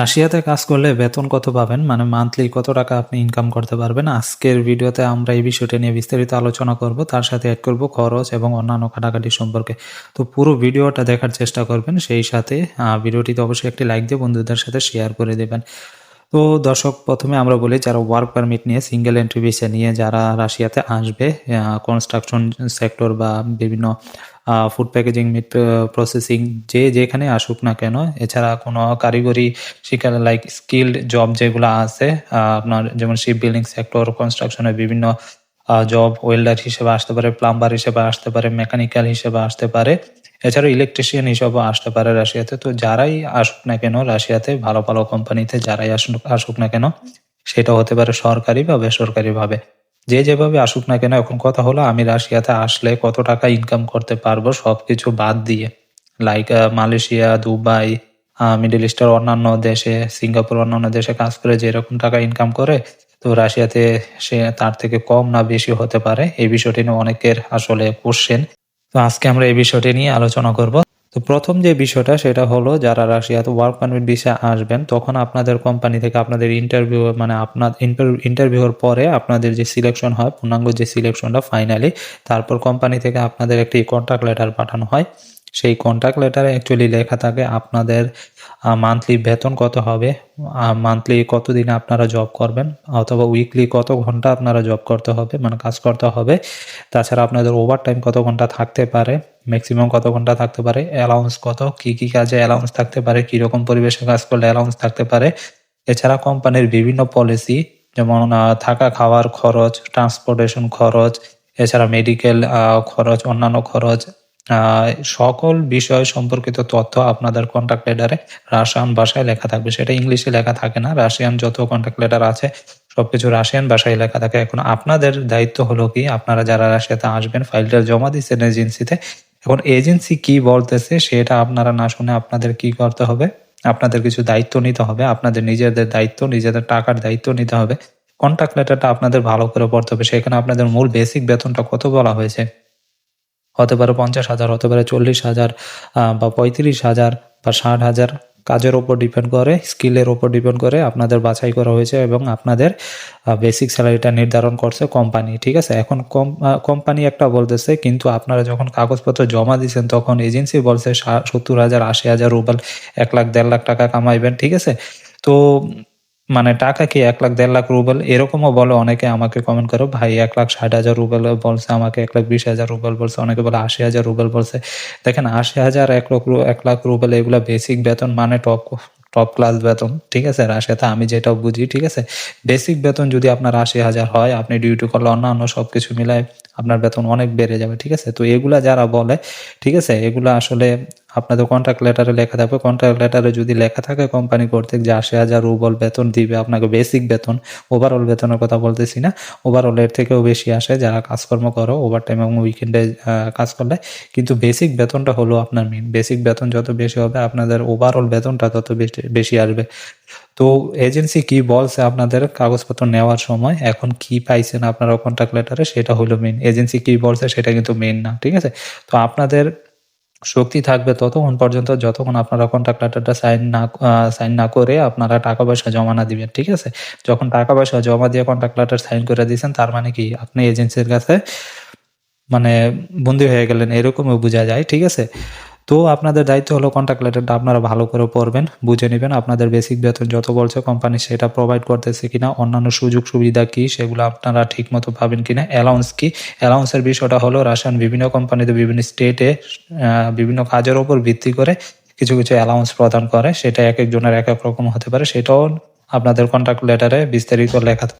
রাশিয়াতে কাজ করলে বেতন কত পাবেন? মানে মান্থলি কত টাকা আপনি ইনকাম করতে পারবেন? আজকের ভিডিওতে আমরা এই বিষয়টা নিয়ে বিস্তারিত আলোচনা করব। তার সাথে অ্যাড করব খরচ এবং অন্যান্য কাটাকাটি সম্পর্কে। তো পুরো ভিডিওটা দেখার চেষ্টা করবেন, সেই সাথে ভিডিওটিতে অবশ্যই একটি লাইক দিয়ে বন্ধুদের সাথে শেয়ার করে দেবেন। তো দর্শক, প্রথমে আমরা বলি, যারা ওয়ার্ক পারমিট নিয়ে সিঙ্গেল এন্ট্রি ভিসা নিয়ে যারা রাশিয়াতে আসবে কনস্ট্রাকশন সেক্টর বা বিভিন্ন ফুড প্যাকেজিং মিট প্রসেসিং যে যেখানে আসুক না কেন, এছাড়া কোনো কারিগরি শিক্ষা লাইক স্কিল্ড জব যেগুলো আছে আপনার যেমন শিপ বিল্ডিং সেক্টর কনস্ট্রাকশনের বিভিন্ন জব ওয়েল্ডার হিসেবে আসতে পারে প্লাম্বার হিসেবে আসতে পারে মেকানিক্যাল হিসেবে আসতে পারে, এছাড়াও ইলেকট্রিশিয়ান হিসেবে আসতে পারে রাশিয়াতে। তো যারাই আসুক না কেন, রাশিয়াতে ভালো ভালো কোম্পানিতে যারাই আসুক আসুক না কেন সেটা হতে পারে সরকারি বা বেসরকারি ভাবে যে যেভাবে আসুক না কেন, এখন কথা হলো আমি রাশিয়াতে আসলে কত টাকা ইনকাম করতে পারব সবকিছু বাদ দিয়ে। লাইক মালয়েশিয়া, দুবাই মিডল ইস্টের অন্যান্য দেশে, সিঙ্গাপুর অন্যান্য দেশে কাজ করে যেরকম টাকা ইনকাম করে, তো রাশিয়াতে সে তার থেকে কম না বেশি হতে পারে। এই বিষয়টি নিয়ে অনেকের আসলে কোশ্চেন তো আজকে আমরা এই বিষয়টি নিয়ে আলোচনা করব। তো প্রথম যে বিষয়টা সেটা হলো যারা রাশিয়াতে ওয়ার্ক পারমিট ভিসা আসবেন, তখন আপনাদের কোম্পানি থেকে আপনাদের ইন্টারভিউ মানে আপনার ইন্টারভিউর পরে আপনাদের যে সিলেকশন হয়, পূর্ণাঙ্গ যে সিলেকশনটা ফাইনালি তারপর কোম্পানি থেকে আপনাদের একটি কন্ট্রাক্ট লেটার পাঠানো হয়। সেই কন্ট্রাক্ট লেটারে অ্যাকচুয়ালি লেখা থাকে আপনাদের মান্থলি বেতন কত হবে মান্থলি কত দিনে আপনারা জব করবেন, অথবা উইকলি কত ঘণ্টা আপনারা জব করতে হবে মানে কাজ করতে হবে। তাছাড়া আপনাদের ওভার টাইম কত ঘণ্টা থাকতে পারে ম্যাক্সিমাম কত ঘণ্টা থাকতে পারে অ্যালাউন্স কত, কি কি কাজে অ্যালাউন্স থাকতে পারে, কীরকম পরিবেশে কাজ করলে অ্যালাউন্স থাকতে পারে। এছাড়া কোম্পানির বিভিন্ন পলিসি যেমন থাকা খাওয়ার খরচ ট্রান্সপোর্টেশন খরচ, এছাড়া মেডিকেল খরচ, অন্যান্য খরচ সকল বিষয় সম্পর্কিত তথ্য আপনাদের কন্ট্যাক্ট লেটারে রাশিয়ান ভাষায় লেখা থাকবে। সেটা ইংলিশে লেখা থাকে না, রাশিয়ান যত কন্ট্যাক্ট লেটার আছে, সবকিছু রাশিয়ান ভাষায় লেখা থাকে। এখন আপনাদের দায়িত্ব হলো কি, আপনারা যারা রাশিয়াতে আসবেন ফাইলটা জমা দিচ্ছেন এজেন্সিতে এখন এজেন্সি কি বলতেছে সেটা আপনারা না শুনে আপনাদের কি করতে হবে? আপনাদের কিছু দায়িত্ব নিতে হবে, আপনাদের নিজেদের দায়িত্ব, নিজেদের টাকার দায়িত্ব নিতে হবে। কন্ট্যাক্ট লেটারটা আপনাদের ভালো করে পড়তে হবে। সেখানে আপনাদের মূল বেসিক বেতনটা কত বলা হয়েছে? হতে পারে পঞ্চাশ হাজার, হতে পারে চল্লিশ হাজার বা পঁয়ত্রিশ হাজার বা ষাট হাজার। কাজের ওপর ডিপেন্ড করে স্কিলের ওপর ডিপেন্ড করে আপনাদের বাছাই করা হয়েছে এবং আপনাদের বেসিক স্যালারিটা নির্ধারণ করছে কোম্পানি ঠিক আছে? এখন কোম্পানি একটা বলতেছে, কিন্তু আপনারা যখন কাগজপত্র জমা দিয়েছেন তখন এজেন্সি বলছে সত্তর হাজার, আশি হাজার রুবেল এক লাখ, দেড় লাখ টাকা কামাইবেন, ঠিক আছে? তো মানে টাকা কি এক লাখ, দেড় লাখ রুবেল? এরকমও বলে অনেকে আমাকে কমেন্ট করে, ভাই, এক লাখ ষাট হাজার রুবেল বলছে আমাকে, এক লাখ বিশ হাজার রুবেল বলছে। অনেকে বলে, আশি হাজার রুবেল বলছে। দেখেন, আশি হাজার, এক লাখ এক লাখ রুবেল এগুলা বেসিক বেতন মানে টপ টপ ক্লাস বেতন, ঠিক আছে? রাশিয়াতে আমি যেটা বুঝি, ঠিক আছে? বেসিক বেতন যদি আপনার আশি হাজার হয়, আপনি ডিউটি করলে অন্যান্য সব কিছু মিলায় আপনার বেতন অনেক বেড়ে যাবে, ঠিক আছে? তো এগুলা যারা বলে, ঠিক আছে? এগুলা আসলে আপনাদের কন্ট্রাক্ট লেটারে লেখা থাকবে। কন্ট্রাক্ট লেটারে যদি লেখা থাকে কোম্পানি কর্তৃক যে আশি হাজার রুবল বেতন দিবে, আপনাকে বেসিক বেতন ওভারঅল বেতনের কথা বলতেছি না ওভারঅল এর থেকেও বেশি আসে যারা কাজকর্ম করো ওভার টাইম এবং উইকেন্ডে কাজ করলে। কিন্তু বেসিক বেতনটা হলো আপনার মেন বেসিক বেতন যত বেশি হবে, আপনাদের ওভারঅল বেতনটা তত বেশি বেশি আসবে। তো এজেন্সি কি বলছে আপনাদের কাগজপত্র নেওয়ার সময়? এখন কি পাইছেন আপনারা কন্ট্রাক্ট লেটারে সেটা হলো মেন এজেন্সি কি বলছে সেটা কিন্তু মেন না, ঠিক আছে? তো আপনাদের শক্তি থাকবে ততক্ষণ পর্যন্ত যতক্ষণ আপনারা কন্ট্রাক্ট লেটারটা সাইন না সাইন না করে আপনারা টাকা পয়সা জমা না দিবেন, ঠিক আছে? যখন টাকা পয়সা জমা দিয়ে কন্ট্রাক্ট লেটার সাইন করে দিয়েছেন, তার মানে কি আপনি এজেন্সির কাছে মানে বন্দি হয়ে গেলেন এরকমও বোঝা যায়, ঠিক আছে? তো আপনাদের দায়িত্ব হলো কন্ট্রাক্ট লেটারটা আপনারা ভালো করে পড়বেন, বুঝে নেবেন আপনাদের বেসিক বেতন যত বলছে কোম্পানি সেটা প্রোভাইড করতেছে কিনা, অন্যান্য সুযোগ সুবিধা কি, সেগুলো আপনারা ঠিক মতো পাবেন কিনা অ্যালাউন্স কি অ্যালাউন্সের বিষয়টা হলো রাশিয়ান বিভিন্ন কোম্পানিতে বিভিন্ন স্টেটে বিভিন্ন কাজের ওপর ভিত্তি করে কিছু কিছু অ্যালাউন্স প্রদান করে, সেটা এক একজনের এক এক রকম হতে পারে, সেটাও আপনাদের কন্ট্রাক্ট লেটারে বিস্তারিত লেখা